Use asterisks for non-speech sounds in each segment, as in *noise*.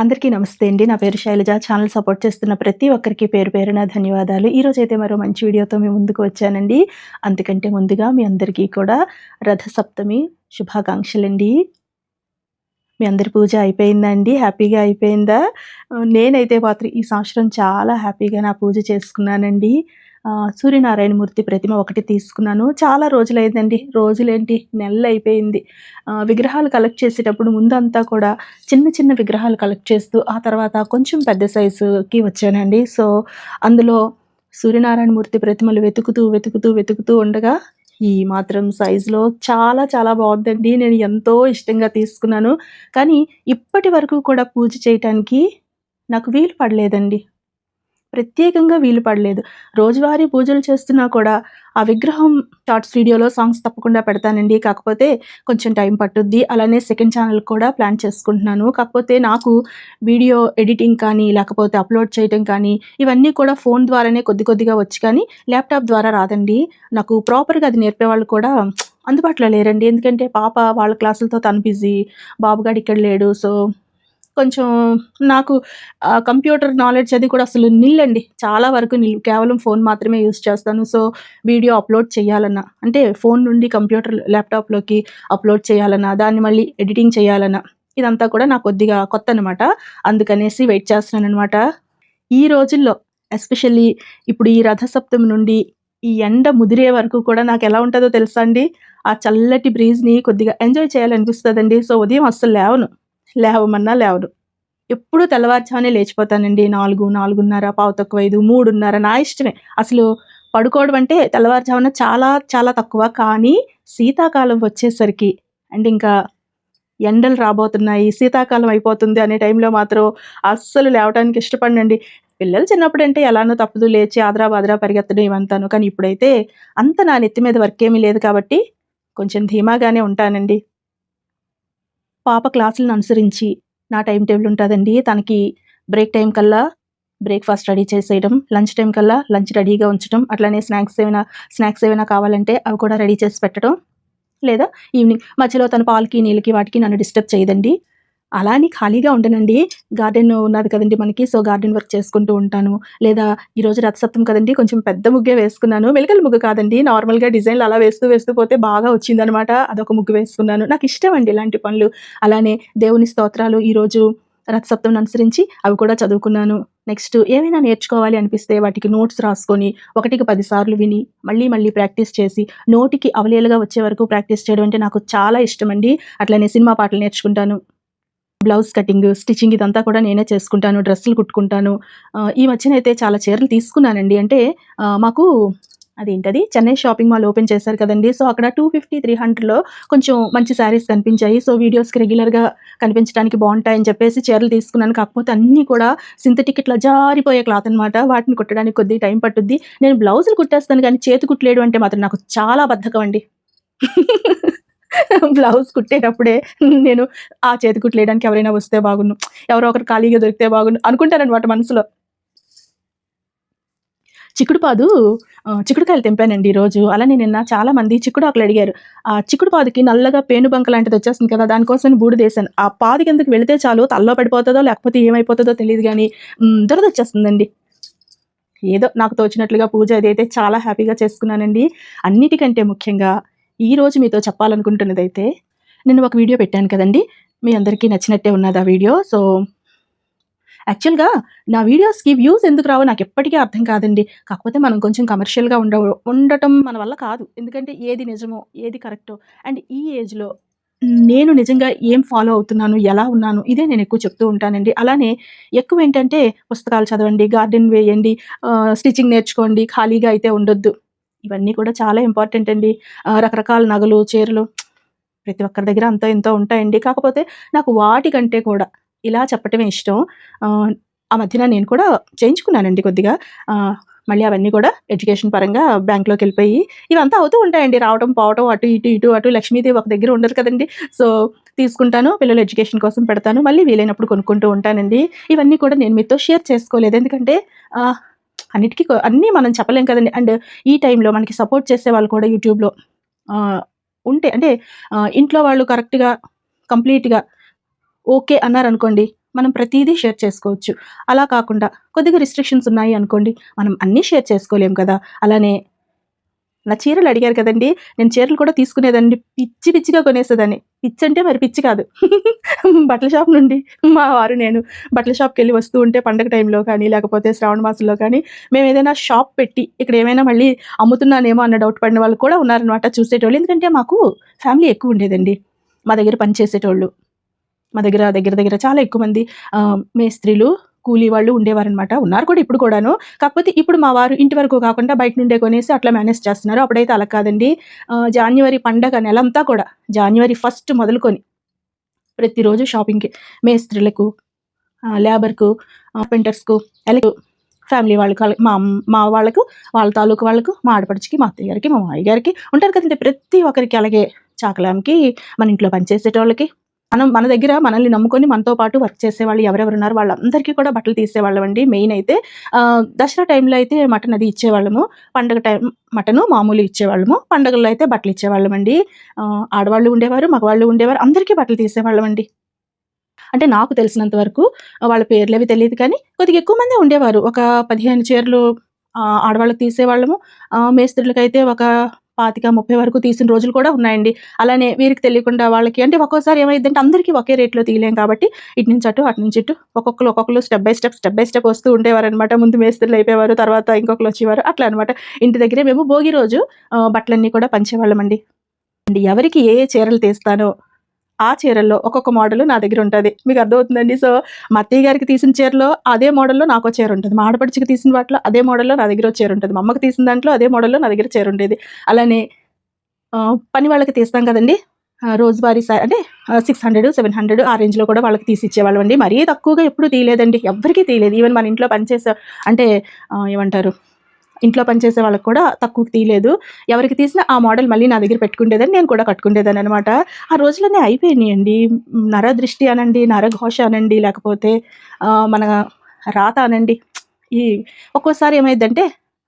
అందరికీ నమస్తే అండి. నా పేరు శైలజ. ఛానల్ సపోర్ట్ చేస్తున్న ప్రతి ఒక్కరికి పేరు పేరున ధన్యవాదాలు. ఈరోజు అయితే మరో మంచి వీడియోతో మీ ముందుకు వచ్చానండి. అందుకంటే ముందుగా మీ అందరికీ కూడా రథసప్తమి శుభాకాంక్షలండి. మీ అందరి పూజ అయిపోయిందా అండి? హ్యాపీగా అయిపోయిందా? నేనైతే మాత్రం ఈ సంవత్సరం చాలా హ్యాపీగా నా పూజ చేసుకున్నానండి. సూర్యనారాయణమూర్తి ప్రతిమ ఒకటి తీసుకున్నాను. చాలా రోజులైందండి. రోజులేంటి? నెలలు అయిపోయింది విగ్రహాలు కలెక్ట్ చేసేటప్పుడు ముందంతా కూడా చిన్న చిన్న విగ్రహాలు కలెక్ట్ చేస్తూ ఆ తర్వాత కొంచెం పెద్ద సైజుకి వచ్చానండి. సో అందులో సూర్యనారాయణమూర్తి ప్రతిమలు వెతుకుతూ వెతుకుతూ వెతుకుతూ ఉండగా ఈ మాత్రం సైజులో చాలా చాలా బాగుందండి. నేను ఎంతో ఇష్టంగా తీసుకున్నాను. కానీ ఇప్పటి వరకు కూడా పూజ చేయటానికి నాకు వీలు పడలేదండి. ప్రత్యేకంగా వీలు పడలేదు. రోజువారీ పూజలు చేస్తున్నా కూడా ఆ విగ్రహం షార్ట్స్ వీడియోలో సాంగ్స్ తప్పకుండా పెడతానండి. కాకపోతే కొంచెం టైం పట్టుద్ది. అలానే సెకండ్ ఛానల్ కూడా ప్లాన్ చేసుకుంటున్నాను. కాకపోతే నాకు వీడియో ఎడిటింగ్ కానీ లేకపోతే అప్లోడ్ చేయడం కానీ ఇవన్నీ కూడా ఫోన్ ద్వారానే కొద్ది కొద్దిగా వచ్చి కానీ ల్యాప్టాప్ ద్వారా రాదండి. నాకు ప్రాపర్గా అది నేర్పే వాళ్ళు కూడా అందుబాటులో లేరండి. ఎందుకంటే పాప వాళ్ళ క్లాసులతో తను బిజీ. బాబుగాడు ఇక్కడ లేడు. సో కొంచెం నాకు కంప్యూటర్ నాలెడ్జ్ అది కూడా అసలు నిల్లండి. చాలా వరకు నిల్లు. కేవలం ఫోన్ మాత్రమే యూస్ చేస్తాను. సో వీడియో అప్లోడ్ చేయాలన్నా అంటే ఫోన్ నుండి కంప్యూటర్ ల్యాప్టాప్లోకి అప్లోడ్ చేయాలన్నా దాన్ని మళ్ళీ ఎడిటింగ్ చేయాలన్నా ఇదంతా కూడా నాకు కొద్దిగా కొత్త అనమాట అందుకనేసి వెయిట్ చేస్తున్నాను అనమాట ఈ రోజుల్లో ఎస్పెషల్లీ ఇప్పుడు ఈ రథసప్తమి నుండి ఈ ఎండ ముదిరే వరకు కూడా నాకు ఎలా ఉంటుందో తెలుసా అండి? ఆ చల్లటి బ్రీజ్ని కొద్దిగా ఎంజాయ్ చేయాలనిపిస్తుందండి. సో ఉదయం అస్సలు లేవను. లేవమన్నా లేవను ఎప్పుడు తెల్లవారుజామునే లేచిపోతానండి. నాలుగు నాలుగున్నర పావు తక్కువ ఐదు మూడున్నర నా ఇష్టమే. అసలు పడుకోవడం అంటే తెల్లవారుజామున చాలా చాలా తక్కువ. కానీ శీతాకాలం వచ్చేసరికి అండ్ ఇంకా ఎండలు రాబోతున్నాయి శీతాకాలం అయిపోతుంది అనే టైంలో మాత్రం అస్సలు లేవడానికి ఇష్టపడండి పిల్లలు చిన్నప్పుడు అంటే ఎలానో తప్పదు లేచి ఆదరా బాదరా పరిగెత్తడం ఇవంతాను. కానీ ఇప్పుడైతే అంత నా నెత్తి మీద వర్క్ ఏమీ లేదు కాబట్టి కొంచెం ధీమాగానే ఉంటానండి. పాప క్లాసులను అనుసరించి నా టైం టేబుల్ ఉంటుందండి. తనకి బ్రేక్ టైం కల్లా బ్రేక్ఫాస్ట్ రెడీ చేసేయడం లంచ్ టైం కల్లా లంచ్ రెడీగా ఉంచడం అట్లనే స్నాక్స్ ఏమైనా స్నాక్స్ ఏమైనా కావాలంటే అవి కూడా రెడీ చేసి పెట్టడం. లేదా ఈవినింగ్ మధ్యలో తన పాలకి నీళ్ళకి వాటికి నన్ను డిస్టర్బ్ చేయదండి. అలా అని ఖాళీగా ఉండనండి. గార్డెన్ ఉన్నది కదండి మనకి. సో గార్డెన్ వర్క్ చేసుకుంటూ ఉంటాను. లేదా ఈరోజు రథసప్తం కదండి. కొంచెం పెద్ద ముగ్గే వేసుకున్నాను. మెలికల ముగ్గు కాదండి. నార్మల్గా డిజైన్లు అలా వేస్తూ వేస్తూ పోతే బాగా వచ్చిందనమాట అదొక ముగ్గు వేసుకున్నాను. నాకు ఇష్టం అండి ఇలాంటి పనులు. అలానే దేవుని స్తోత్రాలు ఈరోజు రథసప్తం అనుసరించి అవి కూడా చదువుకున్నాను. నెక్స్ట్ ఏమైనా నేర్చుకోవాలి అనిపిస్తే వాటికి నోట్స్ రాసుకొని ఒకటికి పదిసార్లు విని మళ్ళీ మళ్ళీ ప్రాక్టీస్ చేసి నోటికి అవలేలుగా వచ్చే వరకు ప్రాక్టీస్ చేయడం అంటే నాకు చాలా ఇష్టం అండి అట్లనే సినిమా పాటలు నేర్చుకుంటాను. బ్లౌజ్ కటింగ్ స్టిచ్చింగ్ ఇదంతా కూడా నేనే చేసుకుంటాను డ్రెస్సులు కుట్టుకుంటాను. ఈ మధ్యన అయితే చాలా చీరలు తీసుకున్నానండి. అంటే మాకు అదేంటది? చెన్నై షాపింగ్ మాల్ ఓపెన్ చేశారు కదండి. సో అక్కడ టూ ఫిఫ్టీ త్రీ హండ్రెడ్లో కొంచెం మంచి శారీస్ కనిపించాయి. సో వీడియోస్కి రెగ్యులర్గా కనిపించడానికి బాగుంటాయని చెప్పేసి చీరలు తీసుకున్నాను. కాకపోతే అన్నీ కూడా సింథటిక్ ఇట్లా జారిపోయే క్లాత్ అనమాట వాటిని కుట్టడానికి కొద్ది టైం పట్టుద్ది. నేను బ్లౌజులు కుట్టేస్తాను కానీ చేతి కుట్టలేడు అంటే మాత్రం నాకు చాలా బద్ధకం అండి. బ్లౌజ్ కుట్టేటప్పుడే నేను ఆ చేతి కుట్లేయడానికి ఎవరైనా వస్తే బాగుండు. ఎవరో ఒకరు ఖాళీగా దొరికితే బాగుండు అనుకుంటానమాట మనసులో. చిక్కుడుపాదు చిక్కుడుకాయలు తెంపానండి ఈరోజు. అలానే నిన్న చాలా మంది చిక్కుడాకులు అడిగారు. ఆ చిక్కుడు పాదుకి నల్లగా పేను బంక లాంటిది వచ్చేస్తుంది కదా దానికోసం బూడిదేశాను ఆ పాది కిందకి వెళితే చాలు? తల్లో పడిపోతుందో లేకపోతే ఏమైపోతుందో తెలియదు కానీ మ్, దురద వచ్చేస్తుందండి. ఏదో నాకు తోచినట్లుగా పూజ అదైతే చాలా హ్యాపీగా చేసుకున్నానండి. అన్నిటికంటే ముఖ్యంగా ఈ రోజు మీతో చెప్పాలనుకుంటున్నది అయితే నేను ఒక వీడియో పెట్టాను కదండి. మీ అందరికీ నచ్చినట్టే ఉన్నది ఆ వీడియో. సో యాక్చువల్గా నా వీడియోస్కి వ్యూస్ ఎందుకు రావో నాకు ఎప్పటికీ అర్థం కాదండి. కాకపోతే మనం కొంచెం కమర్షియల్గా ఉండ ఉండటం మన వల్ల కాదు. ఎందుకంటే ఏది నిజమో ఏది కరెక్టో అండ్ ఈ ఏజ్లో నేను నిజంగా ఏం ఫాలో అవుతున్నాను ఎలా ఉన్నాను ఇదే నేను ఎక్కువ చెప్తూ ఉంటానండి. అలానే ఎక్కువ ఏంటంటే పుస్తకాలు చదవండి గార్డెన్ వేయండి స్టిచ్చింగ్ నేర్చుకోండి ఖాళీగా అయితే ఉండొద్దు. ఇవన్నీ కూడా చాలా ఇంపార్టెంట్ అండి. రకరకాల నగలు చీరలు ప్రతి ఒక్కరి దగ్గర అంతో ఎంతో ఉంటాయండి. కాకపోతే నాకు వాటికంటే కూడా ఇలా చెప్పటమే ఇష్టం. ఆ, మధ్యన నేను కూడా చేయించుకున్నానండి కొద్దిగా. మళ్ళీ అవన్నీ కూడా ఎడ్యుకేషన్ పరంగా బ్యాంక్లోకి వెళ్ళిపోయి ఇవంతా అవుతూ ఉంటాయండి. రావడం పోవటం అటు ఇటు ఇటు అటు లక్ష్మీదేవి ఒక దగ్గర ఉండదు కదండి. సో తీసుకుంటాను పిల్లల ఎడ్యుకేషన్ కోసం పెడతాను మళ్ళీ వీలైనప్పుడు కొనుక్కుంటూ ఉంటానండి. ఇవన్నీ కూడా నేను మీతో షేర్ చేసుకోలేదు. ఎందుకంటే అన్నిటికీ అన్నీ మనం చెప్పలేం కదండి. అండ్ ఈ టైంలో మనకి సపోర్ట్ చేసే వాళ్ళు కూడా యూట్యూబ్లో ఉంటే అంటే ఇంట్లో వాళ్ళు కరెక్ట్గా కంప్లీట్గా ఓకే అన్నారనుకోండి మనం ప్రతిదీ షేర్ చేసుకోవచ్చు. అలా కాకుండా కొద్దిగా రిస్ట్రిక్షన్స్ ఉన్నాయి అనుకోండి మనం అన్నీ షేర్ చేసుకోలేం కదా. అలానే నా చీరలు అడిగారు కదండి. నేను చీరలు కూడా తీసుకునేదండి పిచ్చి పిచ్చిగా కొనేసేదాన్ని. పిచ్చి అంటే మరి పిచ్చి కాదు. *laughs* బట్టల షాప్ నుండి మా వారు నేను బట్టల షాప్కి వెళ్ళి వస్తూ ఉంటే పండగ టైంలో కానీ లేకపోతే శ్రావణ మాసంలో కానీ మేము ఏదైనా షాప్ పెట్టి ఇక్కడ ఏమైనా మళ్ళీ అమ్ముతున్నానేమో అన్న డౌట్ పడిన వాళ్ళు కూడా ఉన్నారనమాట చూసేటోళ్ళు. ఎందుకంటే మాకు ఫ్యామిలీ ఎక్కువ ఉండేదండి. మా దగ్గర పనిచేసేటోళ్ళు మా దగ్గర దగ్గర దగ్గర చాలా ఎక్కువ మంది మేస్త్రీలు కూలీ వాళ్ళు ఉండేవారనమాట ఉన్నారు కూడా ఇప్పుడు కూడాను. కాకపోతే ఇప్పుడు మా వారు ఇంటి వరకు కాకుండా బయట నుండే కొనేసి అట్లా మేనేజ్ చేస్తున్నారు. అప్పుడైతే అలా కాదండి. జాన్యువరి జనవరి పండగ నెలంతా కూడా జనవరి ఫస్ట్ మొదలుకొని ప్రతిరోజు షాపింగ్కి మేస్త్రీలకు లేబర్కు పెయింటర్స్కు ఎలక్ట్రిక్ ఫ్యామిలీ వాళ్ళకి వాళ్ళకి మా అమ్మ- మా వాళ్ళకు వాళ్ళ తాలూకు వాళ్ళకు మా ఆడపడిచికి మా అత్తయ్య గారికి మా మామయ్య గారికి ఉంటారు కదండి ప్రతి ఒక్కరికి. అలాగే చాకలాంకి మన ఇంట్లో పనిచేసేటోళ్ళకి మనం మన దగ్గర మనల్ని నమ్ముకొని మనతో పాటు వర్క్ చేసేవాళ్ళు ఎవరెవరు ఉన్నారు వాళ్ళందరికీ కూడా బట్టలు తీసేవాళ్ళం అండి మెయిన్ అయితే దసరా టైంలో అయితే మటన్ అది ఇచ్చేవాళ్ళము. పండగ టైం మటను మామూలు ఇచ్చేవాళ్ళము. పండగల్లో అయితే బట్టలు ఇచ్చేవాళ్ళం అండి ఆడవాళ్ళు ఉండేవారు మగవాళ్ళు ఉండేవారు అందరికీ బట్టలు తీసేవాళ్ళం అండి అంటే నాకు తెలిసినంత వరకు వాళ్ళ పేర్లు అవి తెలియదు కానీ కొద్దిగా ఎక్కువ మంది ఉండేవారు. ఒక పదిహేను చీరలు ఆడవాళ్ళకి తీసేవాళ్ళము. మేస్త్రులకైతే ఒక పాతిక ముప్పై వరకు తీసిన రోజులు కూడా ఉన్నాయండి. అలానే వీరికి తెలియకుండా వాళ్ళకి అంటే ఒక్కోసారి ఏమైందంటే అందరికీ ఒకే రేట్లో తీయలేం కాబట్టి ఇటు నుంచి అటు అటు నుంచి ఇటు ఒక్కొక్కరు ఒక్కొక్కరు step by step step by step వస్తూ ఉండేవారు అనమాట ముందు మేస్త్రులు అయిపోయేవారు తర్వాత ఇంకొకరు వచ్చేవారు. అట్లా అనమాట ఇంటి దగ్గరే మేము భోగి రోజు బట్టలన్నీ కూడా పంచేవాళ్ళం అండి ఎవరికి ఏ చీరలు తీస్తానో ఆ చీరల్లో ఒక్కొక్క మోడల్ నా దగ్గర ఉంటుంది. మీకు అర్థమవుతుందండి? సో మా అత్తయ్య గారికి తీసిన చీరలో అదే మోడల్లో నాకు చీర ఉంటుంది. మా ఆడపడిచికి తీసిన వాటిలో అదే మోడల్లో నా దగ్గర చీర ఉంటుంది. మా అమ్మకి తీసిన దాంట్లో అదే మోడల్లో నా దగ్గర చీర ఉండేది. అలానే పని వాళ్ళకి తీస్తాం కదండి? రోజువారీ సా అంటే సిక్స్ హండ్రెడ్ సెవెన్ హండ్రెడ్ ఆ రేంజ్లో కూడా వాళ్ళకి తీసిచ్చేవాళ్ళం అండి మరీ తక్కువగా ఎప్పుడు తీయలేదండి. ఎవరికీ తీయలేదు. ఈవెన్ మన ఇంట్లో పనిచేసే అంటే ఏమంటారు? ఇంట్లో పనిచేసే వాళ్ళకి కూడా తక్కువకి తీయలేదు ఎవరికి తీసినా ఆ మోడల్ మళ్ళీ నా దగ్గర పెట్టుకుండేదని నేను కూడా కట్టుకుండేదాన్ని అనమాట ఆ రోజులనే అయిపోయినాయండి. నరదృష్టి అనండి నరఘోష అనండి లేకపోతే మన రాత అనండి. ఈ ఒక్కోసారి ఏమైందంటే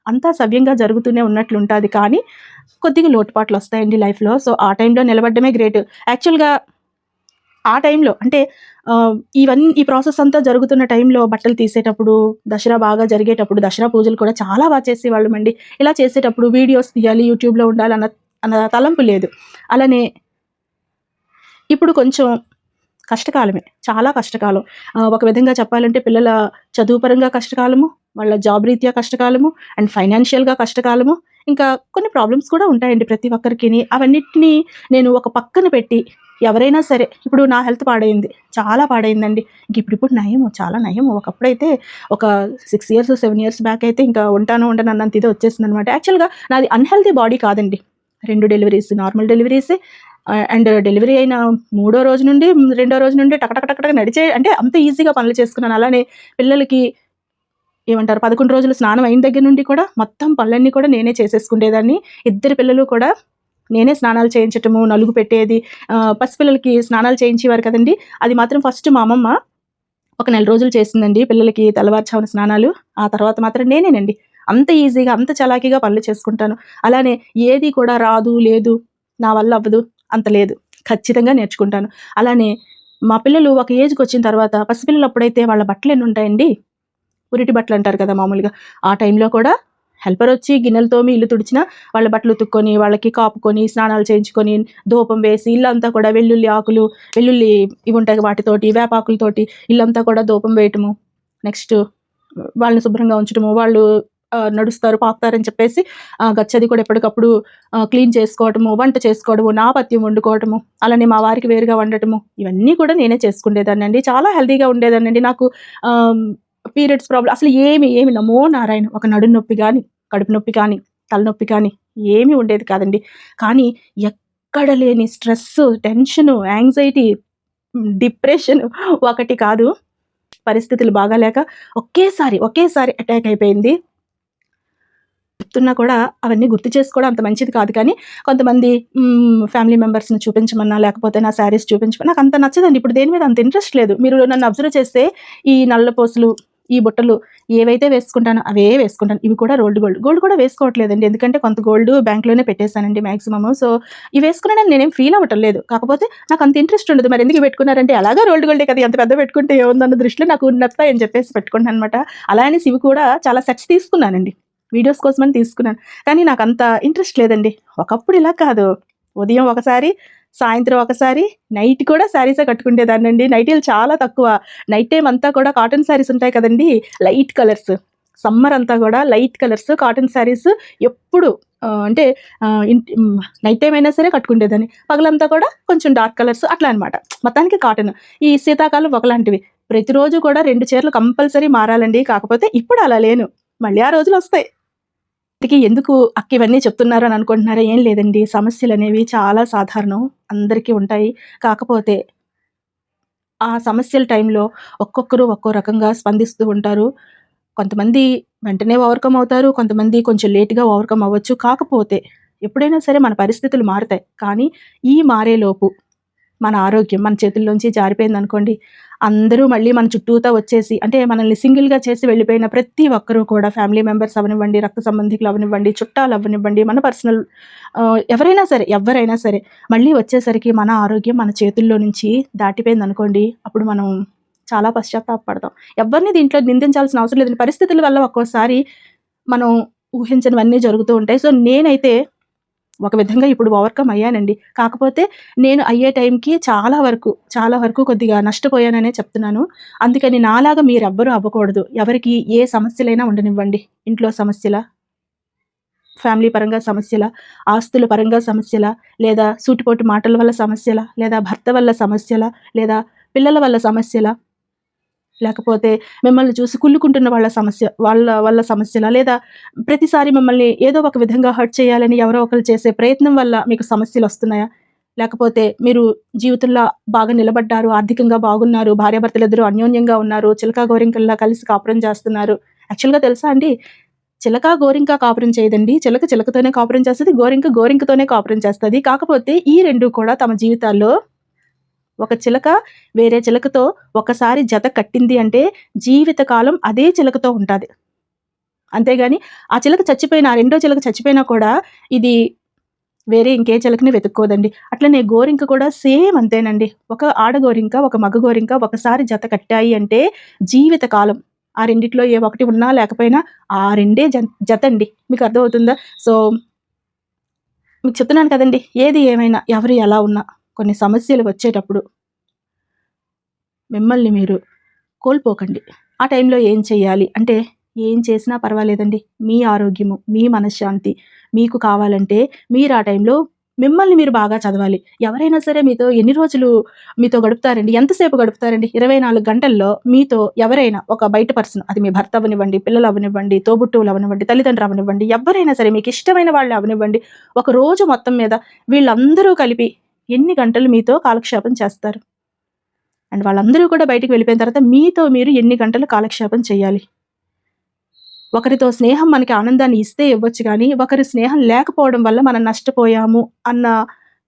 అంతా సవ్యంగా జరుగుతూనే ఉన్నట్లు ఉంటుంది కానీ కొద్దిగా లోటుపాట్లు వస్తాయండి లైఫ్లో. సో ఆ టైంలో నిలబడమే గ్రేట్. యాక్చువల్గా ఆ టైంలో అంటే ఇవన్నీ ఈ ప్రాసెస్ అంతా జరుగుతున్న టైంలో బట్టలు తీసేటప్పుడు దసరా బాగా జరిగేటప్పుడు దసరా పూజలు కూడా చాలా బాగా చేసేవాళ్ళం అండి ఇలా చేసేటప్పుడు వీడియోస్ తీయాలి యూట్యూబ్లో ఉండాలి అన్న అన్న తలంపు లేదు. అలానే ఇప్పుడు కొంచెం కష్టకాలమే చాలా కష్టకాలం. ఒక విధంగా చెప్పాలంటే పిల్లల చదువుపరంగా కష్టకాలము వాళ్ళ జాబ్ రీత్యా కష్టకాలము అండ్ ఫైనాన్షియల్గా కష్టకాలము ఇంకా కొన్ని ప్రాబ్లమ్స్ కూడా ఉంటాయండి ప్రతి ఒక్కరికి అవన్నిటిని నేను ఒక పక్కన పెట్టి ఎవరైనా సరే ఇప్పుడు నా హెల్త్ పాడైంది చాలా పాడైందండి. ఇంక ఇప్పుడు ఇప్పుడు నయము చాలా నయము. ఒకప్పుడైతే ఒక six years seven years back అయితే ఇంకా ఉంటాను ఉండను అన్నంత ఇదే వచ్చేసింది అనమాట యాక్చువల్గా నాది అన్హెల్తీ బాడీ కాదండి. రెండు deliveries normal deliveries and delivery అయిన మూడో రోజు నుండి రెండో రోజు నుండి టకటకటకటక నడిచే అంటే అంత ఈజీగా పనులు చేసుకున్నాను. అలానే పిల్లలకి ఏమంటారు పదకొండు రోజులు స్నానం అయిన దగ్గర నుండి కూడా మొత్తం పనులన్నీ కూడా నేనే చేసేసుకునేదాన్ని. ఇద్దరు పిల్లలు కూడా నేనే స్నానాలు చేయించటము నలుగు పెట్టేది పసిపిల్లలకి స్నానాలు చేయించేవారు కదండి. అది మాత్రం ఫస్ట్ మా అమ్మమ్మ ఒక నెల రోజులు చేసిందండి పిల్లలకి తెల్లవారుజామున స్నానాలు. ఆ తర్వాత మాత్రం నేనేనండి. అంత ఈజీగా అంత చలాకీగా పనులు చేసుకుంటాను. అలానే ఏది కూడా రాదు లేదు నా వల్ల అవ్వదు అంత లేదు. ఖచ్చితంగా నేర్చుకుంటాను. అలానే మా పిల్లలు ఒక ఏజ్కి వచ్చిన తర్వాత పసిపిల్లలు అప్పుడైతే వాళ్ళ బట్టలు ఎన్ని ఉంటాయండి? ఉరిటి బట్టలు అంటారు కదా మామూలుగా. ఆ టైంలో కూడా హెల్పర్ వచ్చి గిన్నెలతో ఇల్లు తుడిచినా వాళ్ళ బట్టలు ఉతుక్కొని వాళ్ళకి కాపుకొని స్నానాలు చేయించుకొని ధూపం వేసి ఇల్లంతా కూడా వెల్లుల్లి ఆకులు వెల్లుల్లి ఇవి ఉంటాయి వాటితోటి వేపాకులతోటి ఇల్లంతా కూడా ధూపం వేయటము. నెక్స్ట్ వాళ్ళని శుభ్రంగా ఉంచడము వాళ్ళు నడుస్తారు పాకుతారని చెప్పేసి గచ్చది కూడా ఎప్పటికప్పుడు క్లీన్ చేసుకోవటము వంట చేసుకోవడము నా పత్యం వండుకోవటము అలానే మా వారికి వేరుగా వండటము ఇవన్నీ కూడా నేనే చేసుకునేదాన్ని అండి చాలా హెల్తీగా ఉండేదాన్ని అండి నాకు పీరియడ్స్ ప్రాబ్లం అసలు ఏమి ఏమి నమో నారాయణ ఒక నడుము నొప్పి కానీ కడుపు నొప్పి కానీ తలనొప్పి కానీ ఏమీ ఉండేది కాదండి. కానీ ఎక్కడ లేని స్ట్రెస్ టెన్షన్ యాంగ్జైటీ డిప్రెషన్ ఒకటి కాదు. పరిస్థితులు బాగాలేక ఒకేసారి ఒకేసారి అటాక్ అయిపోయింది. చెప్తున్నా కూడా అవన్నీ గుర్తు చేసుకోవడం అంత మంచిది కాదు. కానీ కొంతమంది ఫ్యామిలీ మెంబర్స్ని చూపించమన్నా లేకపోతే నా శారీస్ చూపించమన్నా నాకు అంత నచ్చదండి. ఇప్పుడు దేని మీద అంత ఇంట్రెస్ట్ లేదు. మీరు నన్ను అబ్జర్వ్ చేస్తే ఈ నల్ల పోసులు ఈ బుట్టలు ఏవైతే వేసుకుంటానో అవే వేసుకుంటాను. ఇవి కూడా రోల్డ్ గోల్డ్. గోల్డ్ కూడా వేసుకోవట్లేదండి. ఎందుకంటే కొంత గోల్డ్ బ్యాంక్లోనే పెట్టేశానండి మ్యాక్సిమమ్ సో ఇవి వేసుకున్నానని నేనేం ఫీల్ అవ్వటం లేదు. కాకపోతే నాకు అంత ఇంట్రెస్ట్ ఉండదు. మరి ఎందుకు పెట్టుకున్నారంటే అలాగా రోల్డ్ గోల్డే కదా ఎంత పెద్ద పెట్టుకుంటే ఏముందన్న దృష్టిలో నాకు ఉన్నత అని చెప్పేసి పెట్టుకుంటాను అనమాట అలా అనేసి ఇవి కూడా చాలా సెట్స్ తీసుకున్నానండి. వీడియోస్ కోసమని తీసుకున్నాను. కానీ నాకు అంత ఇంట్రెస్ట్ లేదండి. ఒకప్పుడు ఇలా కాదు. ఉదయం ఒకసారి సాయంత్రం ఒకసారి నైట్ కూడా శారీసే కట్టుకునేదాన్నండి నైటీలు చాలా తక్కువ. నైట్ టైం అంతా కూడా కాటన్ శారీస్ ఉంటాయి కదండి లైట్ కలర్స్. సమ్మర్ అంతా కూడా లైట్ కలర్స్ కాటన్ శారీస్ ఎప్పుడు అంటే నైట్ టైం అయినా సరే కట్టుకునేదాన్ని పగలంతా కూడా కొంచెం డార్క్ కలర్స్ అట్లా అనమాట మొత్తానికి కాటన్. ఈ శీతాకాలం ఒకలాంటివి. ప్రతిరోజు కూడా రెండు చీరలు కంపల్సరీ మారాలండి. కాకపోతే ఇప్పుడు అలా లేను. మళ్ళీ ఆ రోజులు వస్తాయి. ఇంతకీ ఎందుకు అక్క ఇవన్నీ చెప్తున్నారు అని అనుకుంటున్నారా? ఏం లేదండి. సమస్యలు అనేవి చాలా సాధారణం. అందరికీ ఉంటాయి. కాకపోతే ఆ సమస్యల టైంలో ఒక్కొక్కరు ఒక్కో రకంగా స్పందిస్తూ ఉంటారు. కొంతమంది వెంటనే ఓవర్కమ్ అవుతారు. కొంతమంది కొంచెం లేట్గా ఓవర్కమ్ అవ్వచ్చు. కాకపోతే ఎప్పుడైనా సరే మన పరిస్థితులు మారుతాయి. కానీ ఈ మారేలోపు మన ఆరోగ్యం మన చేతుల్లోంచి జారిపోయింది అనుకోండి అందరూ మళ్ళీ మన చుట్టూతా వచ్చేసి అంటే మనల్ని సింగిల్గా చేసి వెళ్ళిపోయిన ప్రతి ఒక్కరూ కూడా ఫ్యామిలీ మెంబర్స్ అవనివ్వండి రక్త సంబంధికులు అవనివ్వండి చుట్టాలు అవనివ్వండి మన పర్సనల్ ఎవరైనా సరే ఎవరైనా సరే మళ్ళీ వచ్చేసరికి మన ఆరోగ్యం మన చేతుల్లో నుంచి దాటిపోయింది అనుకోండి అప్పుడు మనం చాలా పశ్చాత్తాపడతాం. ఎవరిని దీంట్లో నిందించాల్సిన అవసరం లేదని పరిస్థితుల వల్ల ఒక్కోసారి మనం ఊహించనివన్నీ జరుగుతూ ఉంటాయి. సో నేనైతే ఒక విధంగా ఇప్పుడు ఓవర్కమ్ అయ్యానండి. కాకపోతే నేను అయ్యే టైంకి చాలా వరకు చాలా వరకు కొద్దిగా నష్టపోయాననే చెప్తున్నాను. అందుకని నాలాగా మీరెవ్వరూ అవ్వకూడదు. ఎవరికి ఏ సమస్యలైనా ఉండనివ్వండి. ఇంట్లో సమస్యల ఫ్యామిలీ పరంగా సమస్యల ఆస్తుల పరంగా సమస్యల లేదా సూటిపోటు మాటల వల్ల సమస్యల లేదా భర్త వల్ల సమస్యల లేదా పిల్లల వల్ల సమస్యల లేకపోతే మిమ్మల్ని చూసి కుళ్ళుకుంటున్న వాళ్ళ సమస్య వాళ్ళ వల్ల సమస్యల? లేదా ప్రతిసారి మిమ్మల్ని ఏదో ఒక విధంగా హర్ట్ చేయాలని ఎవరో ఒకరు చేసే ప్రయత్నం వల్ల మీకు సమస్యలు వస్తున్నాయా? లేకపోతే మీరు జీవితంలో బాగా నిలబడ్డారు ఆర్థికంగా బాగున్నారు భార్యాభర్తలు ఇద్దరు అన్యోన్యంగా ఉన్నారు చిలకా గోరింకల్లా కలిసి కాపురం చేస్తున్నారు. యాక్చువల్గా తెలుసా అండి? చిలక గోరింక కాపురం చేయదండి. చిలక చిలకతోనే కాపురం చేస్తుంది గోరింక గోరింకతోనే కాపురం చేస్తుంది. కాకపోతే ఈ రెండు కూడా తమ జీవితాల్లో ఒక చిలక వేరే చిలకతో ఒకసారి జత కట్టింది అంటే జీవితకాలం అదే చిలకతో ఉంటుంది. అంతేగాని ఆ చిలక చచ్చిపోయిన ఆ రెండో చిలక చచ్చిపోయినా కూడా ఇది వేరే ఇంకే చిలకని వెతుక్కోదండి. అట్లనే గోరింక కూడా సేమ్ అంతేనండి. ఒక ఆడ గోరింక ఒక మగ గోరింక ఒకసారి జత కట్టాయి అంటే జీవితకాలం. ఆ రెండిట్లో ఏ ఒకటి ఉన్నా లేకపోయినా ఆ రెండే జత అండి మీకు అర్థమవుతుందా? సో మీకు చెప్తున్నాను కదండి ఏది ఏమైనా ఎవరు ఎలా ఉన్నా. కొన్ని సమస్యలు వచ్చేటప్పుడు మిమ్మల్ని మీరు కోల్పోకండి. ఆ టైంలో ఏం చేయాలి? అంటే ఏం చేసినా పర్వాలేదండి. మీ ఆరోగ్యము మీ మనశ్శాంతి మీకు కావాలంటే మీరు ఆ టైంలో మిమ్మల్ని మీరు బాగా చదవాలి. ఎవరైనా సరే మీతో ఎన్ని రోజులు మీతో గడుపుతారండి? ఎంతసేపు గడుపుతారండి? ఇరవై నాలుగు గంటల్లో మీతో ఎవరైనా ఒక బయట పర్సన్ అది మీ భర్త అవనివ్వండి పిల్లలు అవనివ్వండి తోబుట్టువులు అవనివ్వండి తల్లిదండ్రులు అవనివ్వండి ఎవరైనా సరే మీకు ఇష్టమైన వాళ్ళు అవనివ్వండి. ఒక రోజు మొత్తం మీద వీళ్ళందరూ కలిపి ఎన్ని గంటలు మీతో కాలక్షేపం చేస్తారు? అండ్ వాళ్ళందరూ కూడా బయటికి వెళ్ళిపోయిన తర్వాత మీతో మీరు ఎన్ని గంటలు కాలక్షేపం చేయాలి? ఒకరితో స్నేహం మనకి ఆనందాన్ని ఇస్తే ఇవ్వచ్చు కానీ ఒకరి స్నేహం లేకపోవడం వల్ల మనం నష్టపోయాము అన్న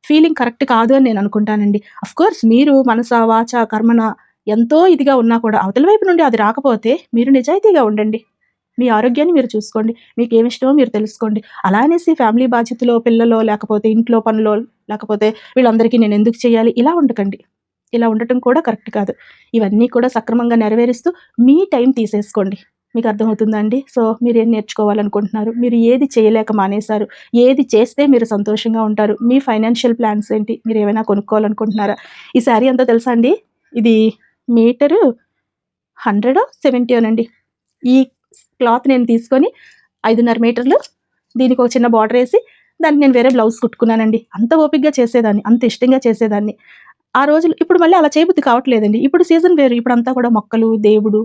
ఫీలింగ్ కరెక్ట్ కాదు అని నేను అనుకుంటానండి. కోర్స్ మీరు మనస వాచ కర్మన ఎంతో ఇదిగా ఉన్నా కూడా అవతల వైపు నుండి అది రాకపోతే మీరు నిజాయితీగా ఉండండి. మీ ఆరోగ్యాన్ని మీరు చూసుకోండి. మీకు ఏమి ఇష్టమో మీరు తెలుసుకోండి. అలా అనేసి ఫ్యామిలీ బాధ్యతలో పిల్లలో లేకపోతే ఇంట్లో పనులో లేకపోతే వీళ్ళందరికీ నేను ఎందుకు చేయాలి? ఇలా ఉండకండి. ఇలా ఉండటం కూడా కరెక్ట్ కాదు. ఇవన్నీ కూడా సక్రమంగా నెరవేరుస్తూ మీ టైం తీసేసుకోండి. మీకు అర్థమవుతుందండి సో మీరు ఏం నేర్చుకోవాలనుకుంటున్నారు? మీరు ఏది చేయలేక మానేశారు? ఏది చేస్తే మీరు సంతోషంగా ఉంటారు? మీ ఫైనాన్షియల్ ప్లాన్స్ ఏంటి? మీరు ఏమైనా కొనుక్కోవాలనుకుంటున్నారా? ఈ శారీ అంతా తెలుసా అండి? ఇది మీటరు హండ్రెడ్ అండి ఈ క్లాత్ నేను తీసుకొని ఐదున్నర మీటర్లు దీనికి ఒక చిన్న బార్డర్ వేసి దానికి నేను వేరే బ్లౌజ్ కుట్టుకున్నానండి. అంత ఓపిక్గా చేసేదాన్ని అంత ఇష్టంగా చేసేదాన్ని. ఆ రోజులు ఇప్పుడు మళ్ళీ అలా చేయబుద్ధి కావట్లేదండి. ఇప్పుడు సీజన్ వేరు ఇప్పుడు అంతా కూడా మొక్కలు దేవుడు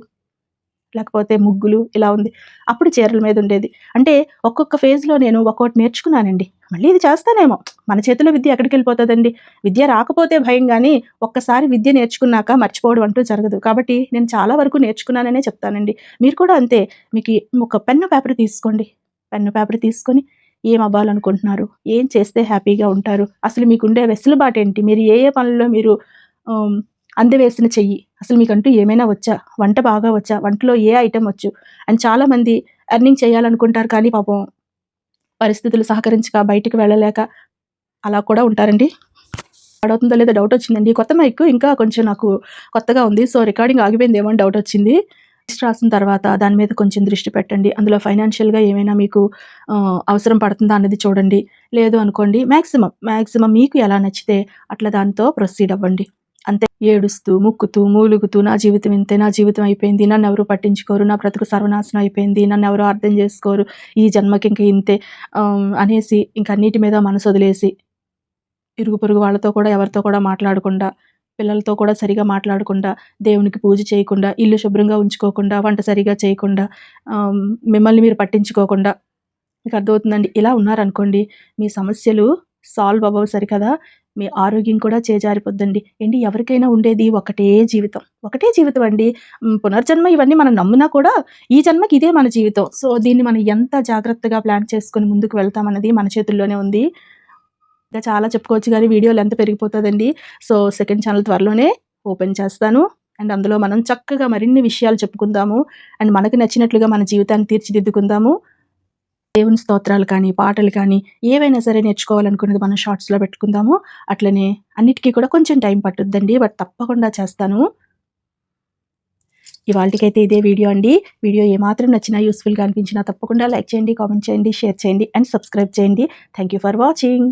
లేకపోతే ముగ్గులు ఇలా ఉంది. అప్పుడు చీరల మీద ఉండేది. అంటే ఒక్కొక్క ఫేజ్లో నేను ఒక్కొక్కటి నేర్చుకున్నానండి. మళ్ళీ ఇది చేస్తానేమో. మన చేతిలో విద్య ఎక్కడికి వెళ్ళిపోతుందండి? విద్య రాకపోతే భయం కానీ ఒక్కసారి విద్య నేర్చుకున్నాక మర్చిపోవడం అంటూ జరగదు. కాబట్టి నేను చాలా వరకు నేర్చుకున్నాననే చెప్తానండి. మీరు కూడా అంతే మీకు ఒక పెన్ను పేపర్ తీసుకోండి. పెన్ను పేపర్ తీసుకొని ఏం అవ్వాలనుకుంటున్నారు? ఏం చేస్తే హ్యాపీగా ఉంటారు? అసలు మీకు ఉండే వెసులుబాటు ఏంటి? మీరు ఏ ఏ పనుల్లో మీరు అందవేసిన చెయ్యి? అసలు మీకంటూ ఏమైనా వచ్చా? వంట బాగా వచ్చా? వంటలో ఏ ఐటెం వచ్చు? అండ్ చాలామంది ఎర్నింగ్ చేయాలనుకుంటారు కానీ పాపం పరిస్థితులు సహకరించక బయటకు వెళ్ళలేక అలా కూడా ఉంటారండి. అవుతుందో లేదో డౌట్ వచ్చిందండి కొత్త మైక్ ఇంకా కొంచెం నాకు కొత్తగా ఉంది. సో రికార్డింగ్ ఆగిపోయిందేమో అని డౌట్ వచ్చింది టెస్ట్ రాసిన తర్వాత దాని మీద కొంచెం దృష్టి పెట్టండి. అందులో ఫైనాన్షియల్గా ఏమైనా మీకు అవసరం పడుతుందా అనేది చూడండి. లేదు అనుకోండి మ్యాక్సిమం మ్యాక్సిమం మీకు ఎలా నచ్చితే అట్లా దాంతో ప్రొసీడ్ అవ్వండి. అంతే. ఏడుస్తూ ముక్కుతూ మూలుగుతూ నా జీవితం ఇంతే నా జీవితం అయిపోయింది నన్ను ఎవరు పట్టించుకోరు నా బ్రతుకు సర్వనాశనం అయిపోయింది నన్ను ఎవరు అర్థం చేసుకోరు ఈ జన్మకి ఇంక ఇంతే అనేసి ఇంక అన్నిటి మీద మనసు వదిలేసి ఇరుగు పొరుగు వాళ్ళతో కూడా ఎవరితో కూడా మాట్లాడకుండా పిల్లలతో కూడా సరిగా మాట్లాడకుండా దేవునికి పూజ చేయకుండా ఇల్లు శుభ్రంగా ఉంచుకోకుండా వంట సరిగా చేయకుండా మిమ్మల్ని మీరు పట్టించుకోకుండా. మీకు అర్థమవుతుందండి? ఇలా ఉన్నారనుకోండి మీ సమస్యలు సాల్వ్ అవ్వవు సరికదా? మీ ఆరోగ్యం కూడా చేజారిపోద్దండి. ఏంటి? ఎవరికైనా ఉండేది ఒకటే జీవితం. ఒకటే జీవితం అండి. పునర్జన్మ ఇవన్నీ మనం నమ్మినా కూడా ఈ జన్మకి ఇదే మన జీవితం. సో దీన్ని మనం ఎంత జాగ్రత్తగా ప్లాన్ చేసుకొని ముందుకు వెళ్తామన్నది మన చేతుల్లోనే ఉంది. ఇంకా చాలా చెప్పుకోవచ్చు కానీ వీడియో లెంత్ పెరిగిపోతుందండి. సో సెకండ్ ఛానల్ త్వరలోనే ఓపెన్ చేస్తాను. అండ్ అందులో మనం చక్కగా మరిన్ని విషయాలు చెప్పుకుందాము. అండ్ మనకు నచ్చినట్లుగా మన జీవితాన్ని తీర్చిదిద్దుకుందాము. దేవుని స్తోత్రాలు కానీ పాటలు కానీ ఏవైనా సరే నేర్చుకోవాలనుకున్నది మనం షార్ట్స్లో పెట్టుకుందాము. అట్లనే అన్నిటికీ కూడా కొంచెం టైం పట్టుద్దండి. బట్ తప్పకుండా చేస్తాను. ఇవాళకైతే ఇదే వీడియో అండి. వీడియో ఏమాత్రం నచ్చినా యూస్ఫుల్గా అనిపించినా తప్పకుండా లైక్ చేయండి కామెంట్ చేయండి షేర్ చేయండి అండ్ సబ్స్క్రైబ్ చేయండి. Thank you for watching.